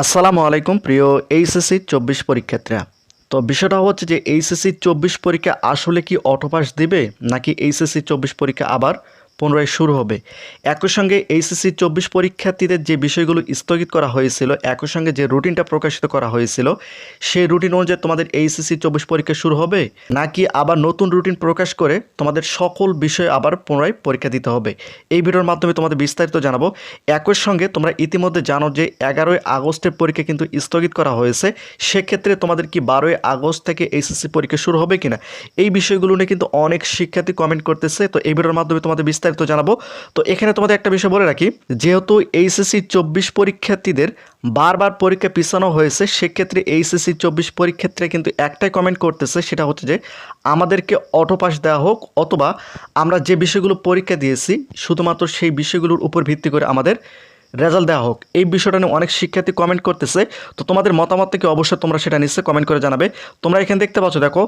আসসালামু আলাইকুম, প্রিয় এইচএসসি চব্বিশ পরীক্ষার্থীরা। তো বিষয়টা হচ্ছে যে এইচএসসি চব্বিশ পরীক্ষা আসলে কি অটোপাস দিবে, নাকি এইচএসসি চব্বিশ পরীক্ষা আবার পুনরায় শুরু হবে। একই সঙ্গে এইচএসসি চব্বিশ পরীক্ষার্থীদের যে বিষয়গুলো স্থগিত করা হয়েছিল, একই সঙ্গে যে রুটিনটা প্রকাশিত করা হয়েছিল, সেই রুটিন অনুযায়ী তোমাদের এইচএসসি চব্বিশ পরীক্ষা শুরু হবে? নাকি আবার নতুন রুটিন প্রকাশ করে তোমাদের সকল বিষয়ে আবার পুনরায় পরীক্ষা দিতে হবে? এই ভিডিওর মাধ্যমে তোমাদের বিস্তারিত জানাব। একই সঙ্গে তোমরা ইতিমধ্যে জানো যে এগারোই আগস্টের পরীক্ষা কিন্তু স্থগিত করা হয়েছে। সেক্ষেত্রে তোমাদের কি বারোই আগস্ট থেকে এইচএসসি পরীক্ষা শুরু হবে কিনা? এই বিষয়গুলো নিয়ে কিন্তু অনেক শিক্ষার্থী কমেন্ট করতেছে। তো এই ভিডিওর মাধ্যমে তোমাদের বিস্তারিত জানাব। তো এখানে তোমাদের একটা বিষয় বলে রাখি, যেহেতু এইচএসসি চব্বিশ পরীক্ষার্থীদের বারবার পরীক্ষা পিছানো হয়েছে, সেক্ষেত্রে এইচএসসি চব্বিশ পরীক্ষার্থীরা কিন্তু একটাই কমেন্ট করতেছে, সেটা হচ্ছে যে আমাদেরকে অটো পাস দেওয়া হোক অথবা আমরা যে বিষয়গুলো পরীক্ষা দিয়েছি, শুধুমাত্র সেই বিষয়গুলোর উপর ভিত্তি করে আমাদের রেজাল্ট দেওয়া হোক। এই বিষয়টা নিয়ে অনেক শিক্ষার্থী কমেন্ট করতেছে, তো তোমাদের মতামত থেকে অবশ্যই তোমরা সেটা নিশ্চয়ই কমেন্ট করে জানাবে। তোমরা এখানে দেখতে পাচ্ছ, দেখো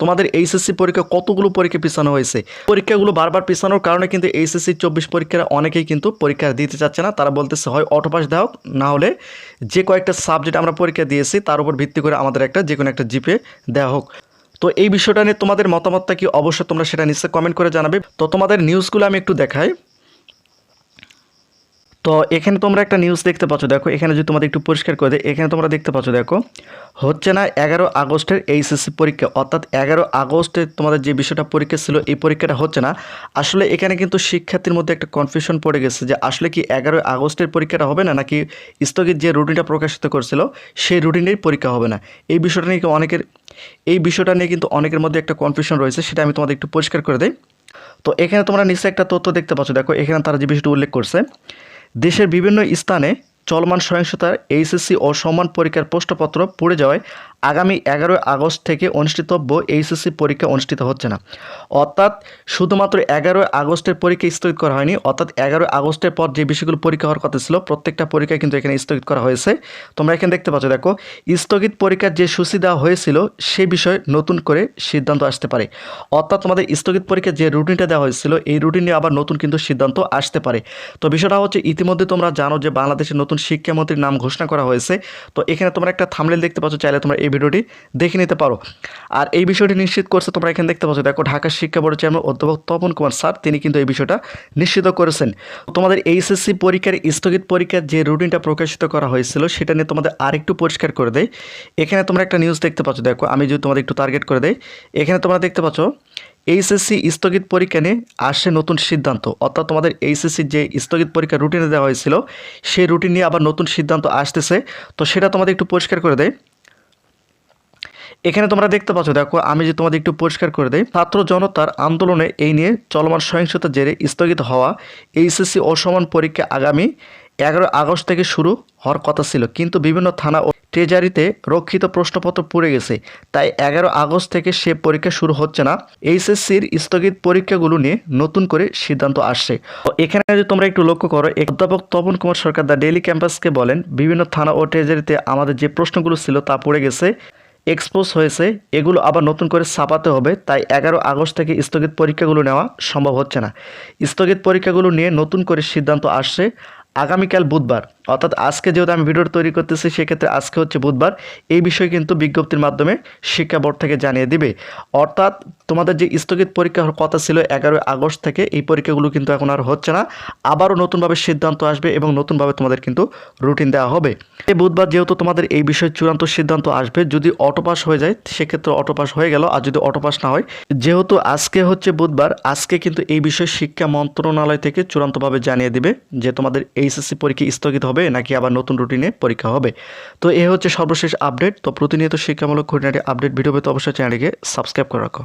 তোমাদের এইচএসসি পরীক্ষা কতগুলো পরীক্ষা পিছানো হয়েছে? পরীক্ষাগুলো বারবার পিছানোর কারণে কিন্তু এইচএসসি চব্বিশ পরীক্ষার অনেকেই কিন্তু পরীক্ষা দিতে চাচ্ছে না। তারা বলতেছে, হয় অটোপাস দেওয়া না হলে যে কয়েকটা সাবজেক্ট আমরা পরীক্ষা দিয়েছি, তার উপর ভিত্তি করে আমাদের একটা যে কোনো একটা জিপে দেওয়া হোক। তো এই বিষয়টা নিয়ে তোমাদের মতামতটা কি? অবশ্যই তোমরা সেটা নিশ্চয়ই কমেন্ট করে জানাবে। তো তোমাদের নিউজগুলো আমি একটু দেখাই। তো এখানে তোমরা একটা নিউজ দেখতে পাচ্ছ। দেখো, এখানে যদি তোমাদের একটু পরিষ্কার করে দেয় এখানে তোমরা দেখতে পাচ্ছ, দেখো, হচ্ছে না এগারো আগস্টের এইচএসসি পরীক্ষা, অর্থাৎ এগারো আগস্টে তোমাদের যে বিষয়টা পরীক্ষা ছিল, এই পরীক্ষাটা হচ্ছে না। আসলে এখানে কিন্তু শিক্ষার্থীর মধ্যে একটা কনফিউশন পড়ে গেছে যে আসলে কি এগারোই আগস্টের পরীক্ষাটা হবে না, নাকি স্থগিত যে রুটিনটা প্রকাশিত করছিল, সেই রুটিনেই পরীক্ষা হবে না। এই বিষয়টা নিয়ে অনেকের, এই বিষয়টা নিয়ে কিন্তু অনেকের মধ্যে একটা কনফিউশন রয়েছে, সেটা আমি তোমাদের একটু পরিষ্কার করে দিই। তো এখানে তোমরা নিশ্চয়ই একটা তথ্য দেখতে পাচ্ছ। দেখো, এখানে তারা যে বিষয়টা উল্লেখ করছে দেশের বিভিন্ন স্থানে চলমান সহিংসতার এইচএসসি ও সম্মান পরীক্ষার প্রশ্নপত্র পড়ে যাওয়ায় আগামী এগারোই আগস্ট থেকে অনুষ্ঠিতব্য এইচএসসি পরীক্ষা অনুষ্ঠিত হচ্ছে না। অর্থাৎ শুধুমাত্র এগারোই আগস্টের পরীক্ষা স্থগিত করা হয়নি, অর্থাৎ এগারোই আগস্টের পর যে বিষয়গুলো পরীক্ষা হওয়ার কথা ছিল, প্রত্যেকটা পরীক্ষা কিন্তু এখানে স্থগিত করা হয়েছে। তোমরা এখানে দেখতে পাচ্ছ, দেখো, স্থগিত পরীক্ষার যে সূচি দেওয়া হয়েছিল, সে বিষয়ে নতুন করে সিদ্ধান্ত আসতে পারে। অর্থাৎ তোমাদের স্থগিত পরীক্ষার যে রুটিনটা দেওয়া হয়েছিল, এই রুটিন আবার নতুন কিন্তু সিদ্ধান্ত আসতে পারে। তো বিষয়টা হচ্ছে, ইতিমধ্যে তোমরা জানো যে বাংলাদেশের নতুন শিক্ষামন্ত্রীর নাম ঘোষণা করা হয়েছে। তো এখানে তোমরা একটা থামলেল দেখতে পাচ্ছ, চাইলে তোমরা এই ভিডিওটি দেখে নিতে পারো। আর এই বিষয়টি নিশ্চিত করছে তোমরা এখানে দেখতে পাচ্ছ, দেখো ঢাকা শিক্ষা বোর্ডের চেয়ারম্যান অধ্যাপক তপন কুমার স্যার, তিনি কিন্তু এই বিষয়টা নিশ্চিত করেছেন। তোমাদের এইচএসসি পরীক্ষার স্থগিত পরীক্ষার যে রুটিনটা প্রকাশিত করা হয়েছিল, সেটা নিয়ে তোমাদের আরেকটু পরিষ্কার করে দেয় এখানে তোমরা একটা নিউজ দেখতে পাচ্ছ, দেখো, আমি যদি তোমাদের একটু টার্গেট করে দেয় এখানে তোমরা দেখতে পাচ্ছ, এইচএসসি স্থগিত পরীক্ষা নিয়ে আসছে নতুন সিদ্ধান্ত। অর্থাৎ তোমাদের এইচএসসি যে স্থগিত পরীক্ষা রুটিনে দেওয়া হয়েছিল, সেই রুটিন নিয়ে আবার নতুন সিদ্ধান্ত আসতেছে। তো সেটা তোমাদের একটু পরিষ্কার করে দেয় এখানে তোমরা দেখতে পাচ্ছ, দেখো, আমি যে তোমাদের একটু পরিষ্কার করে দেই, ছাত্র জনতার আন্দোলনে এই নিয়ে চলমান সহিংসতার জেরে স্থগিত হওয়া এইচএসসি অসমান পরীক্ষা আগামী এগারো আগস্ট থেকে শুরু হওয়ার কথা ছিল। কিন্তু বিভিন্ন থানা ও ট্রেজারিতে রক্ষিত প্রশ্নপত্র পড়ে গেছে। তাই এগারো আগস্ট থেকে সে পরীক্ষা শুরু হচ্ছে না। এইচএসসির স্থগিত পরীক্ষাগুলো নিয়ে নতুন করে সিদ্ধান্ত আসছে। এখানে যদি তোমরা একটু লক্ষ্য করো অধ্যাপক তপন কুমার সরকার দ্য ডেইলি ক্যাম্পাসকে বলেন, বিভিন্ন থানা ও ট্রেজারিতে আমাদের যে প্রশ্নগুলো ছিল তা পড়ে গেছে। এক্সপোজ হয়েছে, এগুলো আবার নতুন করে ছাপাতে হবে, তাই এগারো আগস্ট থেকে স্থগিত পরীক্ষাগুলো নেওয়া সম্ভব হচ্ছে না। স্থগিত পরীক্ষাগুলো নিয়ে নতুন করে সিদ্ধান্ত আসছে আগামীকাল বুধবার। অর্থাৎ আজকে যেহেতু আমি ভিডিও তৈরি করতেছি, সেক্ষেত্রে আজকে হচ্ছে বুধবার। এই বিষয়ে কিন্তু বিজ্ঞপ্তির মাধ্যমে শিক্ষা বোর্ড থেকে জানিয়ে দিবে। অর্থাৎ তোমাদের যে স্থগিত পরীক্ষা হওয়ার কথা ছিল এগারোই আগস্ট থেকে, এই পরীক্ষাগুলো কিন্তু এখন আর হচ্ছে না। আবারও নতুনভাবে সিদ্ধান্ত আসবে এবং নতুনভাবে তোমাদের কিন্তু রুটিন দেওয়া হবে। এই বুধবার যেহেতু তোমাদের এই বিষয়ে চূড়ান্ত সিদ্ধান্ত আসবে, যদি অটোপাস হয়ে যায়, সেক্ষেত্রে অটোপাস হয়ে গেল, আর যদি অটোপাস না হয়, যেহেতু আজকে হচ্ছে বুধবার, আজকে কিন্তু এই বিষয়ে শিক্ষা মন্ত্রণালয় থেকে চূড়ান্তভাবে জানিয়ে দিবে যে তোমাদের এইচএসসি পরীক্ষা স্থগিত হবে। নাকি আবার নতুন রুটিনে পরীক্ষা হবে? তো এ হচ্ছে সর্বশেষ আপডেট তো প্রতিনিয়ত শিক্ষামূলক খুঁটিনাটি আপডেট ভিডিও পেতে অবশ্যই চ্যানেলটিকে সাবস্ক্রাইব করে রাখো।